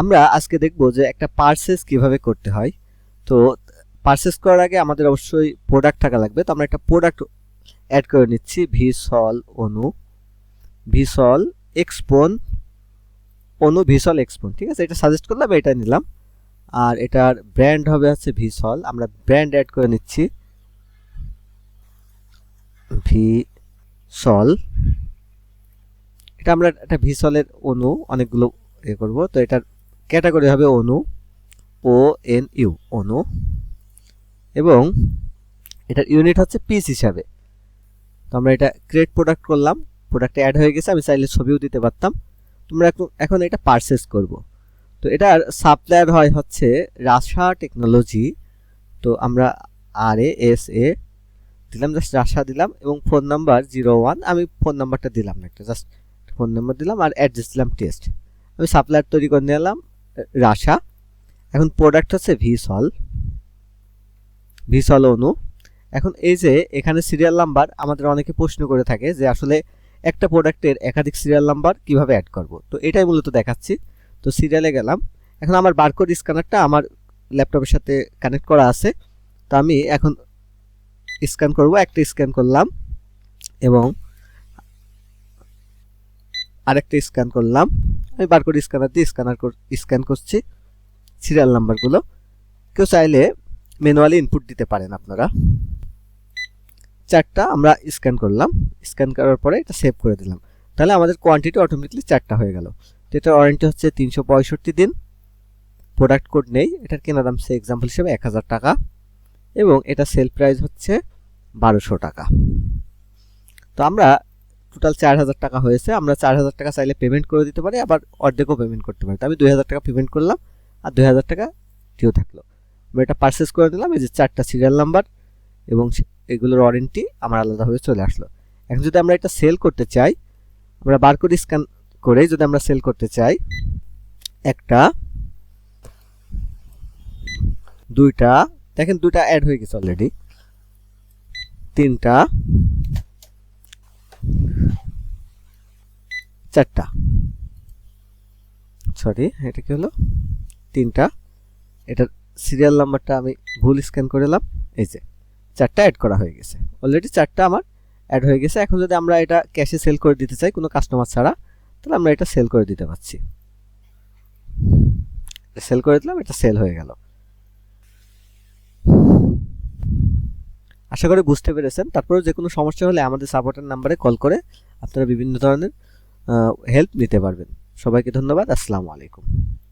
আমরা আজকে দেখব যে একটা পার্সেস কীভাবে করতে হয়। তো পার্সেস করার আগে আমাদের অবশ্যই প্রোডাক্ট থাকা লাগবে। তো আমরা একটা প্রোডাক্ট অ্যাড করে নিচ্ছি। ভি ভিসল অনু ভিসল এক্সপোন অনু ভিসল এক্সপোন ঠিক আছে? এটা সাজেস্ট করলাম, এটা নিলাম। আর এটার ব্র্যান্ড হবে হচ্ছে ভিসল আমরা ব্র্যান্ড অ্যাড করে নিচ্ছি। ভিসল এটা আমরা একটা ভিসলের অনু অনেকগুলো এ করব। তো এটার ক্যাটাগরি হবে অনু, ও, এন, ইউ, অনু। এবং এটার ইউনিট হচ্ছে পিস হিসাবে। তো আমরা এটা ক্রিয়েট প্রোডাক্ট করলাম প্রোডাক্ট অ্যাড হয়ে গেছে, আমি চাইলে ছবিও দিতে পারতাম। তোমরা এখন এখন এটা পারচেস করব। তো এটার সাপ্লায়ার হয় হচ্ছে রাশা টেকনোলজি তো আমরা আর এ এস এ দিলাম জাস্ট রাশা দিলাম, এবং ফোন নাম্বার জিরো ওয়ান আমি ফোন নাম্বারটা দিলাম না একটা জাস্ট ফোন নাম্বার দিলাম আর অ্যাড্রেস দিলাম টেস্ট আমি সাপ্লায়ার তৈরি করে নিলাম রাশা। এখন প্রোডাক্ট হচ্ছে ভিসল ভিসল অনু এখন এই যে এখানে সিরিয়াল নাম্বার আমাদের অনেকে প্রশ্ন করে থাকে যে আসলে একটা প্রোডাক্টের একাধিক সিরিয়াল নাম্বার কীভাবে অ্যাড করব? তো এটাই মূলত দেখাচ্ছি। তো সিরিয়ালে গেলাম। এখন আমার বারকোড স্ক্যানারটা আমার ল্যাপটপের সাথে কানেক্ট করা আছে। তো আমি এখন স্ক্যান করব, একটা স্ক্যান করলাম এবং আরেকটা স্ক্যান করলাম। আমি বারকোড স্ক্যানার দিয়ে স্ক্যানার স্ক্যান করছি সিরিয়াল নাম্বারগুলো কেউ চাইলে ম্যানুয়ালি ইনপুট দিতে পারেন আপনারা। চারটা আমরা স্ক্যান করলাম। স্ক্যান করার পরে এটা সেভ করে দিলাম। তাহলে আমাদের কোয়ান্টিটি অটোমেটিকলি চারটা হয়ে গেল। তো এটার ওয়ারেন্টি হচ্ছে তিনশো পঁয়ষট্টি দিন। প্রোডাক্ট কোড নেই। এটার কেনা দাম সে এক্সাম্পল হিসেবে এক হাজার টাকা। এবং এটা সেল প্রাইস হচ্ছে বারোশো টাকা। তো আমরা টোটাল চার হাজার টাকা হয়েছে। আমরা চার হাজার টাকা চাইলে পেমেন্ট করে দিতে পারি, আবার অর্ধেকও পেমেন্ট করতে পারি। তো আমি দুই হাজার টাকা পেমেন্ট করলাম আর দুই হাজার টাকা ডিউ থাকল। আমরা এটা পারচেস করে দিলাম, এই যে চারটা সিরিয়াল নাম্বার এবং এগুলোর ওয়ারেন্টি আমার আলাদাভাবে চলে আসলো। এখন যদি আমরা এটা সেল করতে চাই, আমরা বারকোড স্ক্যান করে যদি আমরা সেল করতে চাই, একটা, দুইটা, দেখেন দুইটা অ্যাড হয়ে গেছে অলরেডি তিনটা চারটা। সরি এটা কি হলো? তিনটা। এটার সিরিয়াল নাম্বারটা আমি ভুল স্ক্যান করে এলাম। এই যে, চারটা অ্যাড করা হয়ে গেছে। অলরেডি চারটা আমার অ্যাড হয়ে গেছে। এখন যদি আমরা এটা ক্যাশে সেল করে দিতে চাই, কোনো কাস্টমার ছাড়া, তাহলে আমরা এটা সেল করে দিতে পারছি। সেল করে দিলাম, এটা সেল হয়ে গেল। আশা করি বুঝতে পেরেছেন। তারপরে যে কোনো সমস্যা হলে আমাদের সাপোর্টের নাম্বারে কল করে আপনারা বিভিন্ন ধরনের হেল্প নিতে পারবেন। সবাইকে ধন্যবাদ আসসালামু আলাইকুম।